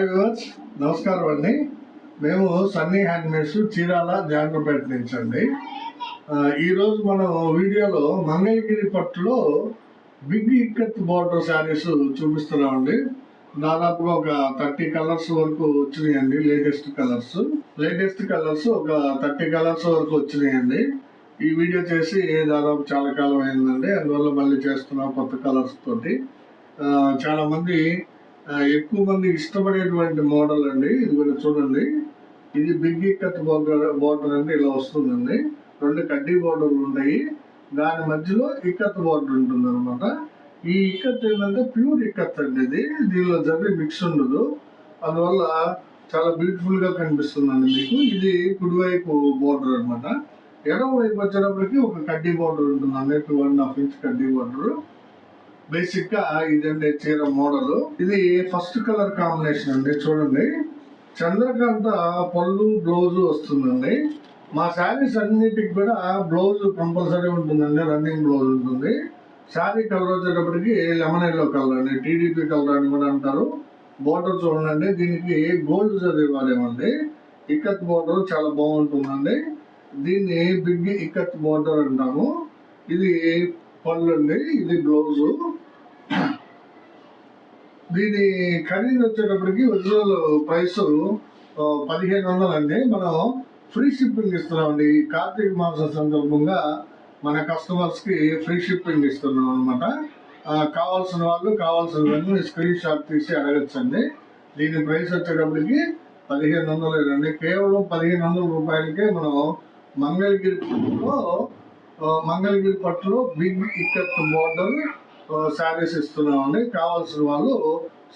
Hi viewers నమస్కారం అండి. మేము సన్నీ హ్యాండ్మేడ్స్ చీరాల జాండ్రపేట నుంచి అండి. ఈరోజు మనం వీడియోలో మంగళగిరి పట్టులో బిగ్ ఇక్కత్ బోర్డర్ శారీస్ చూపిస్తున్నామండి. దాదాపుగా ఒక థర్టీ కలర్స్ వరకు వచ్చినాయండి లేటెస్ట్ కలర్స్. లేటెస్ట్ కలర్స్ ఒక థర్టీ కలర్స్ వరకు వచ్చినాయండి. ఈ వీడియో చేసి దాదాపు చాలా కాలం అయిందండి. అందువల్ల మళ్ళీ చేస్తున్నాం కొత్త కలర్స్ తోటి. చాలామంది ఎక్కువ మంది ఇష్టపడేటువంటి మోడల్ అండి. ఇది కూడా చూడండి. ఇది big e ikat border border అంటే ఇలా వస్తుందండి. రెండు కడ్డీ బోర్డర్లు ఉంటాయి. దాని మధ్యలో e ఇక్కత్ బోర్డర్ ఉంటుంది అనమాట ఈ e ఇక్కత్ ఏంటంటే ప్యూర్ ఇక్కత్ అండి ఇది. దీనిలో జరిగి మిక్స్ ఉండదు. అందువల్ల చాలా బ్యూటిఫుల్గా కనిపిస్తుందండి మీకు. ఇది కుడివైపు బోర్డర్ అనమాట ఎడమ వైపు వచ్చేటప్పటికి ఒక కడ్డీ బోర్డర్ ఉంటుంది అన్నట్టు వన్ హాఫ్ ఇంచ్ కడ్డీ బోర్డర్. బేసిక్గా ఇదండి చీర మోడల్. ఇది ఫస్ట్ కలర్ కాంబినేషన్ అండి చూడండి. చంద్రకాంత పళ్ళు బ్లౌజ్ వస్తుందండి. మా శారీస్ అన్నిటికి కూడా బ్లౌజ్ కంపల్సరీ ఉంటుందండి రన్నింగ్ బ్లౌజ్ ఉంటుంది. శారీ కలర్ వచ్చేటప్పటికి లెమన్ ఎల్లో కలర్ అండి టీడీపీ కలర్ అని కూడా అంటారు. బోర్డర్ చూడండి దీనికి గోల్డ్ చదివాలేమండి ఇక్కత్ బోర్డర్ చాలా బాగుంటుందండి. దీన్ని బిగ్ ఇక్కత్ బోర్డర్ అంటాము. ఇది పళ్ళు అండి ఇది బ్లౌజు దీని ఖరీదు వచ్చేటప్పటికి ఒరిజినల్ ప్రైస్ పదిహేను వందలు అండి మనం ఫ్రీ షిప్పింగ్ ఇస్తున్నామండి. కార్తీక మాసం సందర్భంగా మన కస్టమర్స్కి ఫ్రీ షిప్పింగ్ ఇస్తున్నాం అనమాట కావాల్సిన వాళ్ళు కావాల్సిన స్క్రీన్ షాట్ తీసి అడగచ్చండి. దీని ప్రైస్ వచ్చేటప్పటికి పదిహేను వందలు అండి కేవలం పదిహేను వందల రూపాయలకే మనం మంగళగిరిలో మంగళగిరి పట్టులో బిగ్ ఇక్కత్ బోర్డర్ శారీస్ ఇస్తున్నామండి. కావాల్సిన వాళ్ళు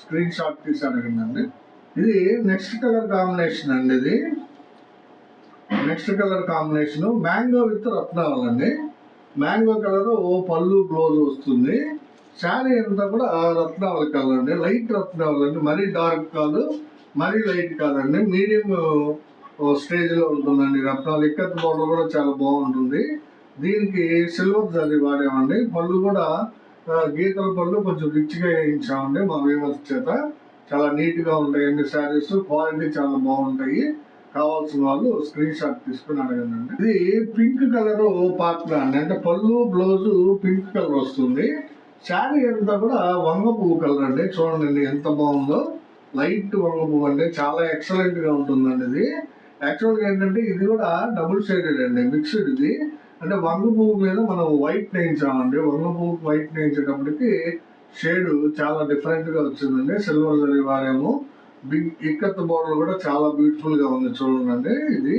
స్క్రీన్ షాట్ తీసి అడగండి ఇది నెక్స్ట్ కలర్ కాంబినేషన్ అండి ఇది. Next colour combination mango with రత్నావల్ అండి. మ్యాంగో కలర్ పళ్ళు బ్లౌజ్ వస్తుంది. శారీ అంతా కూడా రత్నావళి కలర్ అండి. లైట్ రత్నావళి అండి. మరీ డార్క్ కాదు మరీ లైట్ కాదండి. మీడియం స్టేజ్లో ఉంటుందండి రత్నాలు ఇక్కత్ బోర్డర్ కూడా చాలా బాగుంటుంది. దీనికి సిల్వర్ జరీ వాడామండి పళ్ళు కూడా గీతల పళ్ళు కొంచెం రిచ్గా వేయించామండి మా వేవర్స్ చేత. చాలా నీట్గా ఉంటాయండి శారీస్. క్వాలిటీ చాలా బాగుంటాయి. కావాల్సిన వాళ్ళు స్క్రీన్ షాట్ తీసుకుని అడగండి. ఇది పింక్ కలర్ పాత్ర అండి. అంటే పళ్ళు బ్లౌజు పింక్ కలర్ వస్తుంది. శారీ అంతా కూడా వంగ పువ్వు కలర్ అండి. చూడండి ఎంత బాగుందో. లైట్ వంగ పువ్వు అండి. చాలా ఎక్సలెంట్గా ఉంటుందండి ఇది. యాక్చువల్గా ఏంటంటే ఇది కూడా డబుల్ షేడెడ్ అండి. మిక్స్డ్ ఇది. అంటే వంగ పువ్వు మీద మనం వైట్ నేయించామండి. వంగ పువ్వు వైట్ నేయించేటప్పటికి షేడ్ చాలా డిఫరెంట్గా వచ్చిందండి. సిల్వర్ జరీ వారేమో బిగ్ ఇక్కత్ బోర్డర్ కూడా చాలా బ్యూటిఫుల్గా ఉంది చూడండి ఇది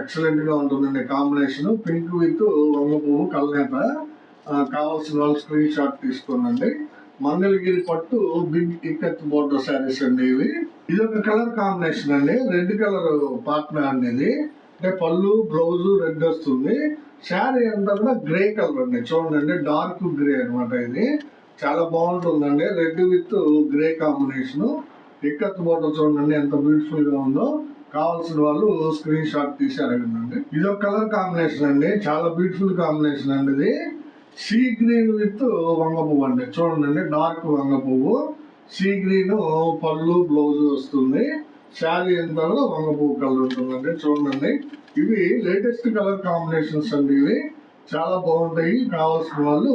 ఎక్సలెంట్గా ఉంటుందండి కాంబినేషన్ పింక్ విత్ వంగ పువ్వు కల్నేత కావాల్సిన వాళ్ళు స్క్రీన్ షాట్ తీసుకోనండి. మంగళగిరి పట్టు బిగ్ ఇక్కత్ బోర్డర్ శారీస్ అండి ఇవి. ఇది ఒక కలర్ కాంబినేషన్ అండి. రెడ్ కలర్ పార్ట్నర్ అండి ఇది. అంటే పళ్ళు బ్లౌజ్ రెడ్ వస్తుంది. శారీ అంతా కూడా గ్రే కలర్ అండి. చూడండి డార్క్ గ్రే అన్నమాట ఇది. చాలా బాగుంటుందండి. Red with grey combination ikat border చూడండి ఎంత బ్యూటిఫుల్గా ఉందో. కావాల్సిన వాళ్ళు స్క్రీన్ షాట్ తీసి అడగండి. ఇది ఒక కలర్ కాంబినేషన్ అండి. చాలా బ్యూటిఫుల్ కాంబినేషన్ అండి ఇది. సీ గ్రీన్ విత్ వంగ పువ్వు అండి. చూడండి డార్క్ వంగ పువ్వు. సీ గ్రీన్ పళ్ళు బ్లౌజ్ వస్తుంది. శారీ ఎంత కూడా వంగ పువ్వు కలర్ ఉంటుందండి. చూడండి. ఇవి లేటెస్ట్ కలర్ కాంబినేషన్స్ అండి ఇవి. చాలా బాగుంటాయి. కావాల్సిన వాళ్ళు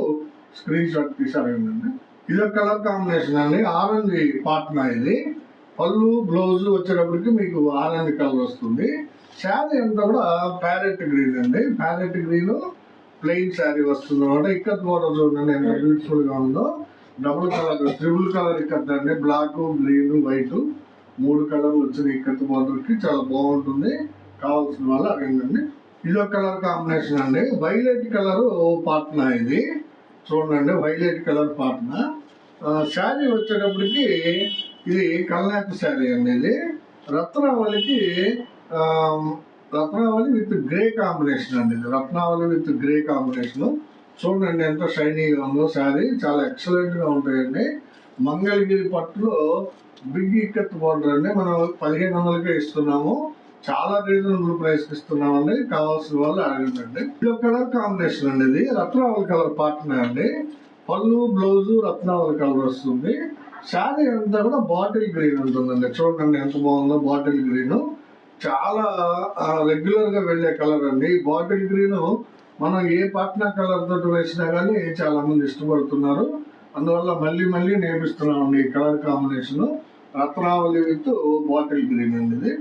స్క్రీన్ షాట్ తీసి ఇది ఒక కలర్ కాంబినేషన్ అండి. ఆరెంజ్ పాట్నా ఇది. పళ్ళు బ్లౌజ్ వచ్చేటప్పటికి మీకు ఆరెంజ్ కలర్ వస్తుంది. శారీ అంతా కూడా ప్యారెట్ గ్రీన్ అండి. ప్యారెట్ గ్రీన్ ప్లెయిన్ శారీ వస్తుంది అనమాట. ఇక్కత్ బోర్డర్ చూడండి ఎంత బ్యూటిఫుల్గా ఉందో. Double colour triple colour ikat అండి. బ్లాక్ గ్రీన్ వైట్ మూడు కలర్లు వచ్చిన ఇక్కత్ బోర్డర్కి. చాలా బాగుంటుంది. కావాల్సిన వాళ్ళు అడగండి. ఇది ఒక కలర్ కాంబినేషన్ అండి వైలెట్ కలర్ పాట్నా ఇది. చూడండి వైలెట్ కలర్ పాట్నా శారీ వచ్చేటప్పటికి ఇది కల్నాపు శారీ అండి ఇది. రత్నావళికి రత్నావళి విత్ గ్రే కాంబినేషన్ అండి ఇది. రత్నావళి విత్ గ్రే కాంబినేషన్ చూడండి ఎంత షైనీగా ఉందో శారీ. చాలా ఎక్సలెంట్గా ఉంటాయండి. మంగళగిరి పట్టులో బిగ్ ఇక్కత్ బోర్డర్ అండి. మనం పదిహేను వందలకే ఇస్తున్నాము. చాలా రీజనబుల్ ప్రైస్ ఇస్తున్నామండి కావాల్సిన వాళ్ళు అడగండి ఇది ఒక కలర్ కాంబినేషన్ అండి ఇది రత్నావళి కలర్ పార్ట్నర్ అండి. పళ్ళు బ్లౌజు రత్నావళి కలర్ వస్తుంది. శారీ అంతా కూడా బాటిల్ గ్రీన్ ఉంటుందండి. చూడండి ఎంత బాగుందో బాటిల్ గ్రీన్ చాలా రెగ్యులర్గా వెళ్ళే కలర్ అండి. ఈ బాటిల్ గ్రీన్ మనం ఏ పాట్నా కలర్ తోటి వేసినా కానీ చాలా మంది ఇష్టపడుతున్నారు. అందువల్ల మళ్ళీ మళ్ళీ నేర్పిస్తున్నామండి ఈ కలర్ కాంబినేషన్ రత్నావళి విత్ బాటిల్ గ్రీన్ అండి ఇది.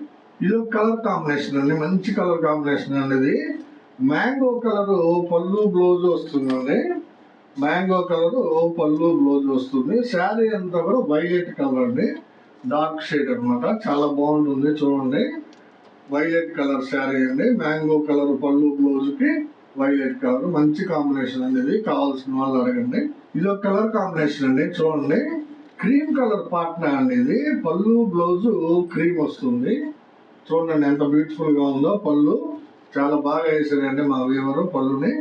ఇది ఒక కలర్ కాంబినేషన్ అండి మంచి కలర్ కాంబినేషన్ అనేది. మ్యాంగో కలర్ పళ్ళు బ్లౌజ్ వస్తుందండి. మ్యాంగో కలర్ పళ్ళు బ్లౌజ్ వస్తుంది. శారీ అంతా కూడా వైలెట్ కలర్ అండి. డార్క్ షేడ్ అన్నమాట. చాలా బాగుంటుంది చూడండి. వైలెట్ కలర్ శారీ అండి. మ్యాంగో కలర్ పళ్ళు బ్లౌజ్కి వైలెట్ కలర్. మంచి కాంబినేషన్ అనేది కావాల్సిన వాళ్ళు అడగండి. ఇది ఒక కలర్ కాంబినేషన్ అండి చూడండి. క్రీమ్ కలర్ పాట్నా అనేది పళ్ళు బ్లౌజు క్రీమ్ వస్తుంది. చూడండి ఎంత బ్యూటిఫుల్గా ఉందో పళ్ళు. చాలా బాగా వేసారండి మా వీవరు పళ్ళుని.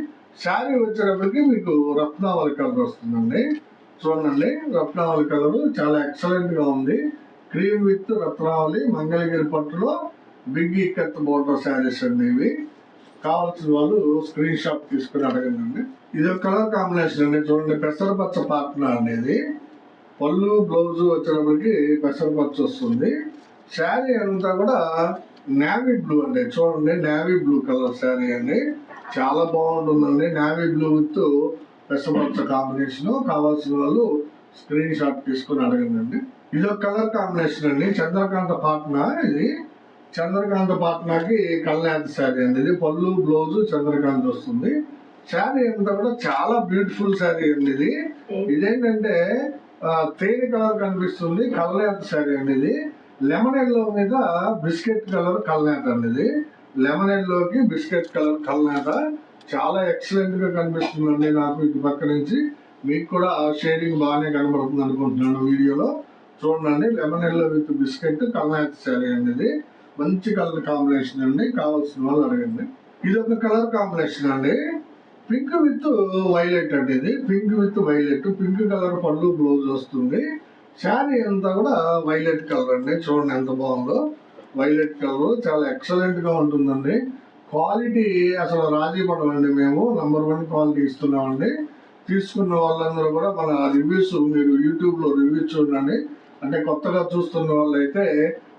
శారీ వచ్చేటప్పటికి మీకు రత్నావళి కలర్ వస్తుందండి. చూడండి రత్నావళి కలర్ చాలా ఎక్సలెంట్గా ఉంది. క్రీమ్ విత్ రత్నావళి మంగళగిరి పట్టులో బిగ్ ఇక్కత్ బోర్డర్ శారీస్ అండి ఇవి. కావాల్సిన వాళ్ళు స్క్రీన్ షాట్ తీసుకుని అడగండి. అండి ఇది ఒక కలర్ కాంబినేషన్ అండి. చూడండి పెసరపచ్చ పార్ట్నర్ అనేది పళ్ళు బ్లౌజ్ వచ్చేటప్పటికి పెసరపచ్చ వస్తుంది. శారీ అంతా కూడా నేవీ బ్లూ అండి. చూడండి నేవీ బ్లూ కలర్ శారీ అండి. చాలా బాగుంటుందండి. నేవీ బ్లూ విత్ పెసరపచ్చ కాంబినేషన్. కావాల్సిన వాళ్ళు స్క్రీన్ షాట్ తీసుకుని అడగండి. అండి ఇది ఒక కలర్ కాంబినేషన్ అండి. చంద్రకాంత పాట్నా ఇది. చంద్రకాంత పాట్నాకి కళ్యాణ్ శారీ అండి. ఇది పళ్ళు బ్లౌజ్ చంద్రకాంత్ వస్తుంది. శారీ అంతా కూడా చాలా బ్యూటిఫుల్ శారీ అండి ఇది. ఇదేంటంటే తేనె కలర్ కనిపిస్తుంది. కల్నేత శారీ అండి ఇది. లెమన్ ఎల్లో మీద బిస్కెట్ కలర్ కల్నేత అండి ఇది. లెమన్ ఎల్లోకి బిస్కెట్ కలర్ కల్నేత. చాలా ఎక్సలెంట్గా కనిపిస్తుందండి నాకు ఇటు పక్క నుంచి. మీకు కూడా ఆ షేడింగ్ బాగానే కనబడుతుంది అనుకుంటున్నాను వీడియోలో. చూడండి లెమన్ ఎల్లో విత్ బిస్కెట్ కల్నేత శారీ అండి ఇది. మంచి కలర్ కాంబినేషన్ అండి. కావాల్సిన వాళ్ళు అడగండి. ఇది ఒక కలర్ కాంబినేషన్ అండి. పింక్ విత్ వైలెట్ అండి ఇది. Pink with violet. Pink colour పళ్ళు బ్లౌజ్ వస్తుంది. శారీ అంతా కూడా వైలెట్ కలర్ అండి. చూడండి ఎంత బాగుందో. వైలెట్ కలర్ చాలా ఎక్సలెంట్గా ఉంటుందండి. క్వాలిటీ అసలు రాజీ పడమండి మేము. నంబర్ వన్ క్వాలిటీ ఇస్తున్నామండి. తీసుకున్న వాళ్ళందరూ కూడా మన రివ్యూస్ మీరు యూట్యూబ్లో రివ్యూస్ చూడండి. అంటే కొత్తగా చూస్తున్న వాళ్ళైతే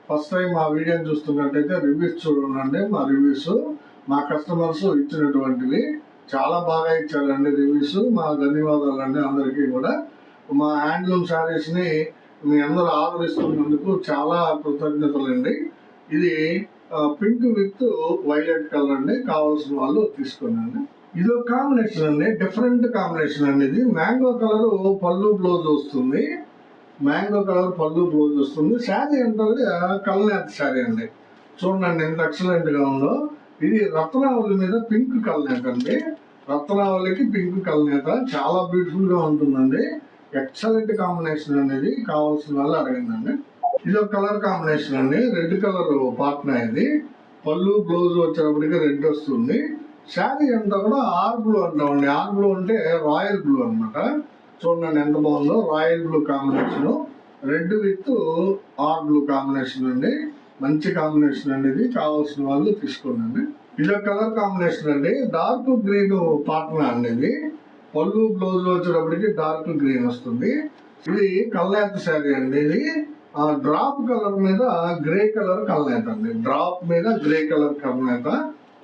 ఫస్ట్ టైం మా వీడియోని చూస్తున్నట్టయితే రివ్యూస్ చూడండి మా రివ్యూస్ మా కస్టమర్స్ ఇచ్చినటువంటివి. చాలా బాగా ఇచ్చారండి రివ్యూస్ మా ధన్యవాదాలు అండి అందరికీ కూడా. మా హ్యాండ్లూమ్ శారీస్ని మీ అందరూ ఆదరిస్తున్నందుకు చాలా కృతజ్ఞతలండి. ఇది పింక్ విత్ వైలెట్ కలర్ అండి. కావాల్సిన వాళ్ళు తీసుకున్నాను ఇది ఒక కాంబినేషన్ అండి. డిఫరెంట్ కాంబినేషన్ అండి ఇది మ్యాంగో కలర్ పళ్ళు బ్లౌజ్ వస్తుంది. మ్యాంగో కలర్ పళ్ళు బ్లౌజ్ వస్తుంది. శారీ అంటే కల్నేత శారీ అండి. చూడండి ఎంత ఎక్సలెంట్గా ఉందో. ఇది రత్నావళి మీద పింక్ కల్నేత అండి. రత్నావళికి పింక్ కల్నేత. చాలా బ్యూటిఫుల్గా ఉంటుందండి. ఎక్సలెంట్ కాంబినేషన్ అనేది కావాల్సిన వాళ్ళు అడగండి. ఇది ఒక కలర్ కాంబినేషన్ అండి రెడ్ కలర్ పాట్నా ఇది. పళ్ళు బ్లౌజ్ వచ్చేటప్పటికి రెడ్ వస్తుంది. శారీ అంతా కూడా ఆర్ బ్లూ అంటామండి. ఆర్ బ్లూ అంటే రాయల్ బ్లూ అన్నమాట. చూడండి ఎంత బాగుందో. Royal blue combination red with R blue combination అండి. మంచి కాంబినేషన్ అండి ఇది. కావాల్సిన వాళ్ళు తీసుకోండి. ఇది ఒక కలర్ కాంబినేషన్ అండి. డార్క్ గ్రీన్ పాట్నా అండి ఇది. పళ్ళు బ్లౌజ్ వచ్చేటప్పటికి డార్క్ గ్రీన్ వస్తుంది. ఇది కల్లాత శారీ అండి ఇది. ఆ డ్రాప్ కలర్ మీద గ్రే కలర్ కల్నేత అండి. డ్రాప్ మీద గ్రే కలర్ కల్నేత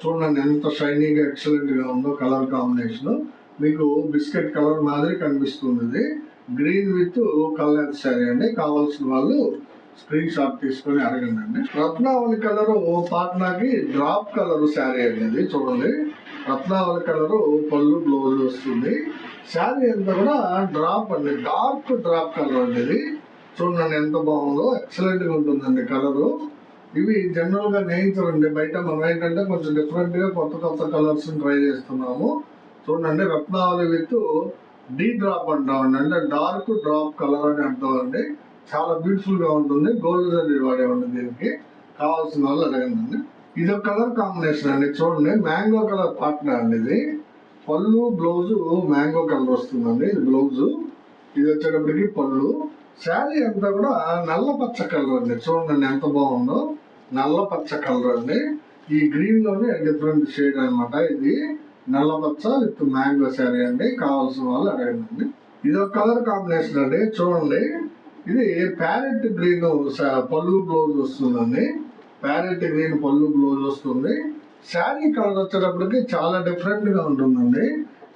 చూడండి ఎంత షైనింగ్ ఎక్సలెంట్గా ఉందో కలర్ కాంబినేషన్ మీకు బిస్కెట్ కలర్ మాదిరి కనిపిస్తుంది ఇది. గ్రీన్ విత్ కల్నేత శారీ అండి. కావాల్సిన వాళ్ళు స్క్రీన్ షాట్ తీసుకొని అడగండి అండి. రత్నావళి కలర్ పాట్నాకి డ్రాప్ కలర్ శారీ అండి చూడండి. రత్నావళి కలరు పళ్ళు బ్లౌజ్ వస్తుంది. శారీ అంతా కూడా డ్రాప్ అండి. డార్క్ డ్రాప్ కలర్ అండి ఇది. చూడండి ఎంత బాగుందో. ఎక్సలెంట్గా ఉంటుందండి కలరు. ఇవి జనరల్గా నేయించరండి. బయట మనం ఏంటంటే కొంచెం డిఫరెంట్గా కొత్త కొత్త కలర్స్ ట్రై చేస్తున్నాము. చూడండి రత్నావళి విత్ డీ డ్రాప్ అంటామండి. అంటే డార్క్ డ్రాప్ కలర్ అని అర్థం అండి చాలా బ్యూటిఫుల్గా ఉంటుంది. గోల్డ్ జరీ వాడేవండి దీనికి. కావాల్సిన వాళ్ళు అడగండి. ఇది ఒక కలర్ కాంబినేషన్ అండి చూడండి. మ్యాంగో కలర్ పార్ట్నర్ అండి ఇది. పళ్ళు బ్లౌజు మ్యాంగో కలర్ వస్తుందండి. ఇది బ్లౌజు. ఇది వచ్చేటప్పటికి పళ్ళు. శారీ అంతా కూడా నల్ల పచ్చ కలర్ అండి. చూడండి ఎంత బాగుందో. నల్ల పచ్చ కలర్ అండి. ఈ గ్రీన్లోనే డిఫరెంట్ షేడ్ అన్నమాట ఇది. నల్ల పచ్చ విత్ మ్యాంగో శారీ అండి. కావాల్సిన వాళ్ళు అడగండి. ఇది ఒక కలర్ కాంబినేషన్ అండి. చూడండి. ఇది ప్యారెట్ గ్రీన్ పళ్ళు బ్లౌజ్ వస్తుందండి. ప్యారెట్ గ్రీన్ పళ్ళు బ్లౌజ్ వస్తుంది శారీ కలర్ వచ్చేటప్పటికి చాలా డిఫరెంట్గా ఉంటుందండి.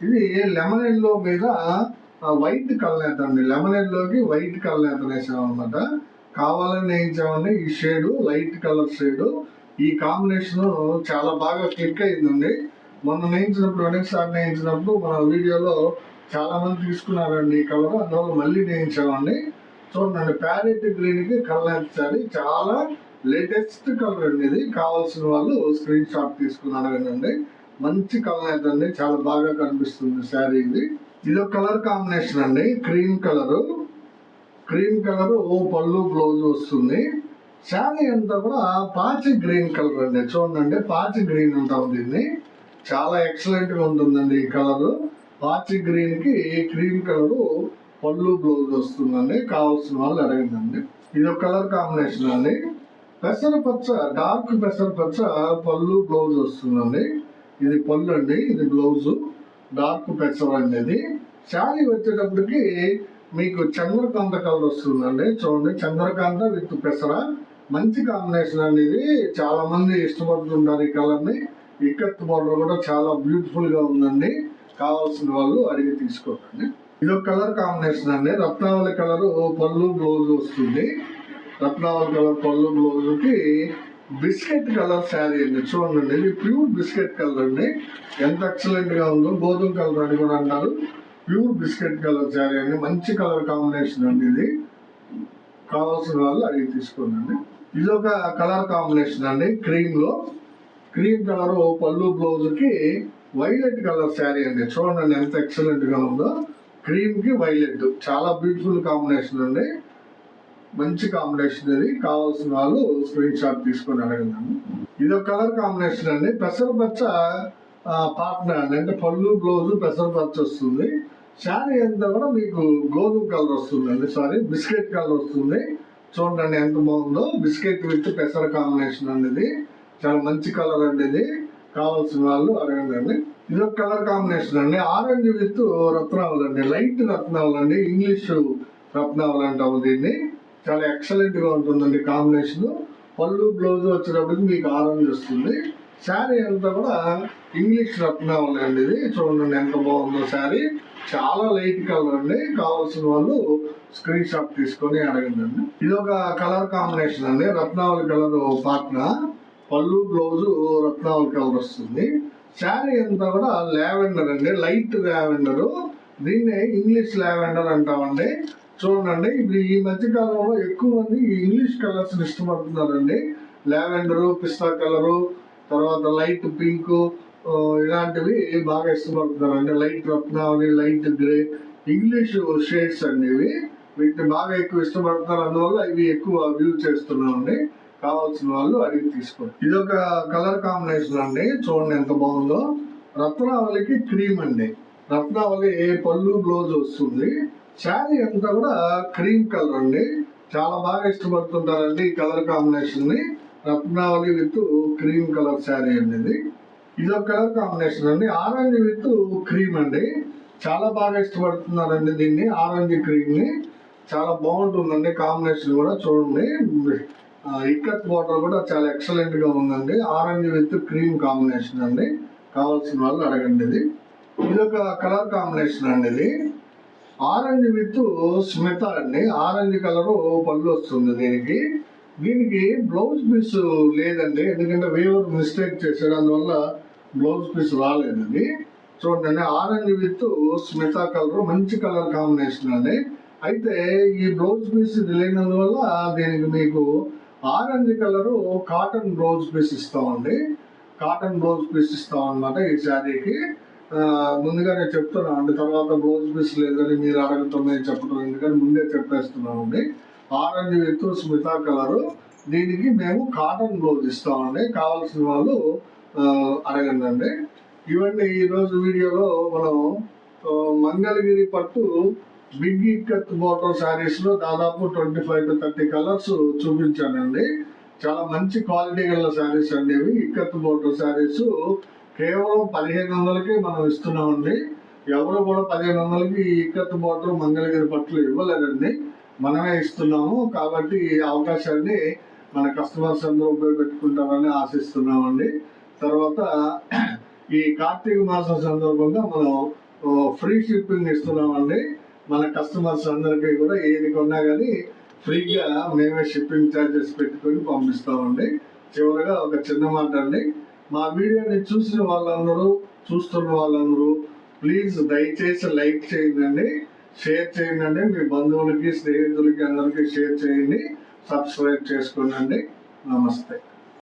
ఇది లెమన్ ఎల్లో మీద వైట్ కలనేత అండి లెమన్ ఎల్లోకి వైట్ కలనేత వేసాం కావాలని వేయించామండి. ఈ షేడు లైట్ కలర్ షేడు ఈ కాంబినేషన్ చాలా బాగా క్లిక్ అయిందండి. మొన్న నేయించినప్పుడు అనేకసారి నేయించినప్పుడు మన వీడియోలో చాలా మంది తీసుకున్నారండి ఈ కలర్. అందువల్ల మళ్ళీ నేయించామండి చూడండి ప్యారెట్ గ్రీన్కి కలర్ శారీ చాలా లేటెస్ట్ కలర్ అండి ఇది కావాల్సిన వాళ్ళు స్క్రీన్ షాట్ తీసుకుని అడగండి. మంచి కలర్ అయితే చాలా బాగా కనిపిస్తుంది శారీ ఇది ఇది ఒక కలర్ కాంబినేషన్ అండి. క్రీమ్ కలరు క్రీమ్ కలర్ ఓ పళ్ళు బ్లౌజ్ వస్తుంది. శారీ అంతా కూడా పాచి గ్రీన్ కలర్ అండి. చూడండి పాచి గ్రీన్ అంతా ఉంది చాలా ఎక్సలెంట్గా ఉంటుందండి ఈ కలర్ పాచి గ్రీన్కి క్రీమ్ కలర్ పళ్ళు బ్లౌజ్ వస్తుందండి. కావాల్సిన వాళ్ళు అడగండి. ఇది ఒక కలర్ కాంబినేషన్ అండి. పెసరపచ్చ డార్క్ పెసరపచ్చ పళ్ళు బ్లౌజ్ వస్తుందండి. ఇది పళ్ళు అండి ఇది బ్లౌజు డార్క్ పెసర అండి. ఇది శారీ వచ్చేటప్పటికి మీకు చంద్రకాంత కలర్ వస్తుందండి. చూడండి చంద్రకాంత విత్ పెసర. మంచి కాంబినేషన్ అండి ఇది చాలా మంది ఇష్టపడుతుంటారు ఈ కలర్ని. ఇక్కత్ బోర్డర్ కూడా చాలా బ్యూటిఫుల్గా ఉందండి. కావాల్సిన వాళ్ళు అడిగి తీసుకోకండి. ఇది ఒక కలర్ కాంబినేషన్ అండి. రత్నావళి కలర్ పళ్ళు బ్లౌజ్ వస్తుంది. రత్నావళి కలర్ పళ్ళు బ్లౌజ్కి బిస్కెట్ కలర్ శారీ అండి. చూడండి ఇది ప్యూర్ బిస్కెట్ కలర్ అండి. ఎంత ఎక్సలెంట్గా ఉందో గోధుమ కలర్ అని కూడా అంటారు. ప్యూర్ బిస్కెట్ కలర్ శారీ అండి. మంచి కలర్ కాంబినేషన్ అండి ఇది. కావాల్సిన వాళ్ళు అడిగి తీసుకోండి. ఇది ఒక కలర్ కాంబినేషన్ అండి క్రీమ్లో. క్రీమ్ కలర్ పళ్ళు బ్లౌజ్కి వైలెట్ కలర్ శారీ అండి. చూడండి ఎంత ఎక్సలెంట్గా ఉందో. క్రీమ్కి వైలెట్ చాలా బ్యూటిఫుల్ కాంబినేషన్ అండి. మంచి కాంబినేషన్ అది. కావాల్సిన వాళ్ళు స్క్రీన్ షాట్ తీసుకొని అడగండి. ఇది ఒక కలర్ కాంబినేషన్ అండి. పెసరపచ్చ పార్ట్నర్ అండి. అంటే పళ్ళు బ్లౌజ్ పెసరపచ్చ వస్తుంది. శారీ అంతా కూడా మీకు గోధుమ కలర్ వస్తుంది అండి సారీ బిస్కెట్ కలర్ వస్తుంది. చూడండి ఎంత బాగుందో. బిస్కెట్ విత్ పెసర కాంబినేషన్ అనేది చాలా మంచి కలర్ అండి ఇది. కావాల్సిన వాళ్ళు అడగండి. ఇది ఒక కలర్ కాంబినేషన్ అండి. ఆరెంజ్ విత్ రత్నావళి అండి. లైట్ రత్నావళి అండి. ఇంగ్లీష్ రత్నావళి అంటాము దీన్ని. చాలా ఎక్సలెంట్గా ఉంటుందండి కాంబినేషన్ పళ్ళు బ్లౌజ్ వచ్చేటప్పటికి మీకు ఆరెంజ్ వస్తుంది శారీ అంతా కూడా ఇంగ్లీష్ రత్నావళి అండి ఇది. చూడండి ఎంత బాగుందో శారీ. చాలా లైట్ కలర్ అండి. కావాల్సిన వాళ్ళు స్క్రీన్ షాట్ తీసుకొని అడగండి అండి. ఇది ఒక కలర్ కాంబినేషన్ అండి. రత్నావళి కలర్ పాట్న పళ్ళు బ్లౌజ్ రత్నావళి కలర్ వస్తుంది. శారీ అంతా కూడా లావెండర్ అండి. లైట్ లావెండర్ దీన్నే ఇంగ్లీష్ లావెండర్ అంటామండి. చూడండి ఇప్పుడు ఈ మధ్య కాలంలో ఎక్కువ మంది ఈ ఇంగ్లీష్ కలర్స్ ఇష్టపడుతున్నారండి. లావెండర్ పిస్తా కలరు తర్వాత లైట్ పింక్ ఇలాంటివి బాగా ఇష్టపడుతున్నారండి. లైట్ రత్నావళి లైట్ గ్రే ఇంగ్లీష్ షేడ్స్ అండి ఇవి వీటిని బాగా ఎక్కువ ఇష్టపడుతున్నారు. అందువల్ల ఇవి ఎక్కువ వ్యూ చేస్తున్నామండి. కావాల్సిన వాళ్ళు అడిగి తీసుకోండి. ఇది ఒక కలర్ కాంబినేషన్ అండి. చూడండి ఎంత బాగుందో. రత్నావళికి క్రీమ్ అండి. రత్నావళి పళ్ళు బ్లౌజ్ వస్తుంది. శారీ అంతా కూడా క్రీమ్ కలర్ అండి. చాలా బాగా ఇష్టపడుతుంటారండి ఈ కలర్ కాంబినేషన్ని. రత్నావళి విత్ క్రీమ్ కలర్ శారీ అండి ఇది. ఇది ఒక కలర్ కాంబినేషన్ అండి. ఆరెంజ్ విత్ క్రీమ్ అండి. చాలా బాగా ఇష్టపడుతున్నారండి దీన్ని ఆరెంజ్ క్రీమ్ని. చాలా బాగుంటుందండి కాంబినేషన్ కూడా చూడండి. ఇక్కత్ బార్డర్ కూడా చాలా ఎక్సలెంట్గా ఉందండి. ఆరెంజ్ విత్ క్రీమ్ కాంబినేషన్ అండి. కావాల్సిన వాళ్ళు అడగండి ఇది. ఇది ఒక కలర్ కాంబినేషన్ అండి ఇది. ఆరెంజ్ విత్ స్మిత అండి. ఆరెంజ్ కలరు పళ్ళు వస్తుంది దీనికి. దీనికి బ్లౌజ్ పీస్ లేదండి. ఎందుకంటే వేవర్ మిస్టేక్ చేశాడు అందువల్ల బ్లౌజ్ పీస్ రాలేదు చూడండి ఆరెంజ్ విత్ స్మిత కలర్. మంచి కలర్ కాంబినేషన్ అండి. అయితే ఈ బ్లౌజ్ పీస్ ఇది లేనందువల్ల దీనికి మీకు orange colour cotton blouse piece ఇస్తామండి. కాటన్ బ్లౌజ్ పీస్ ఇస్తాం అనమాట ఈ శారీకి. ముందుగా నేను చెప్తున్నాను అండి తర్వాత బ్లౌజ్ పీస్ లేదని మీరు అడగతున్నాయి చెప్పడం ఎందుకని ముందే చెప్పేస్తున్నామండి. ఆరెంజ్ విత్ స్మితా కలర్ దీనికి మేము కాటన్ బ్లౌజ్ ఇస్తామండి కావాల్సిన వాళ్ళు అడగండి ఇవన్నీ ఈరోజు వీడియోలో మనం మంగళగిరి పట్టు బిగ్ ఇక్కత్ బోటర్ శారీస్లో దాదాపు twenty five to thirty colours చూపించానండి. చాలా మంచి క్వాలిటీ గల శారీస్ అండి ఇక్కత్ బోటర్ శారీస్. కేవలం పదిహేను వందలకి మనం ఇస్తున్నామండి. ఎవరు కూడా పదిహేను వందలకి ఈ ఇక్కత్ బోటర్ మంగళగిరి పట్లు ఇవ్వలేదండి. మనమే ఇస్తున్నాము. కాబట్టి ఈ అవకాశాన్ని మన కస్టమర్స్ అందరూ ఉపయోగపెట్టుకుంటారని ఆశిస్తున్నామండి. తర్వాత ఈ కార్తీక మాసం సందర్భంగా మనం ఫ్రీ షిప్పింగ్ ఇస్తున్నామండి. మన కస్టమర్స్ అందరికీ కూడా ఏది కొన్నా కానీ ఫ్రీగా మేమే షిప్పింగ్ ఛార్జెస్ పెట్టుకొని పంపిస్తామండి. చివరిగా ఒక చిన్న మాట అండి. మా వీడియోని చూసిన వాళ్ళందరూ చూస్తున్న వాళ్ళందరూ ప్లీజ్ దయచేసి లైక్ చేయండి షేర్ చేయండి మీ బంధువులకి స్నేహితులకి అందరికీ షేర్ చేయండి సబ్స్క్రైబ్ చేసుకోండి నమస్తే.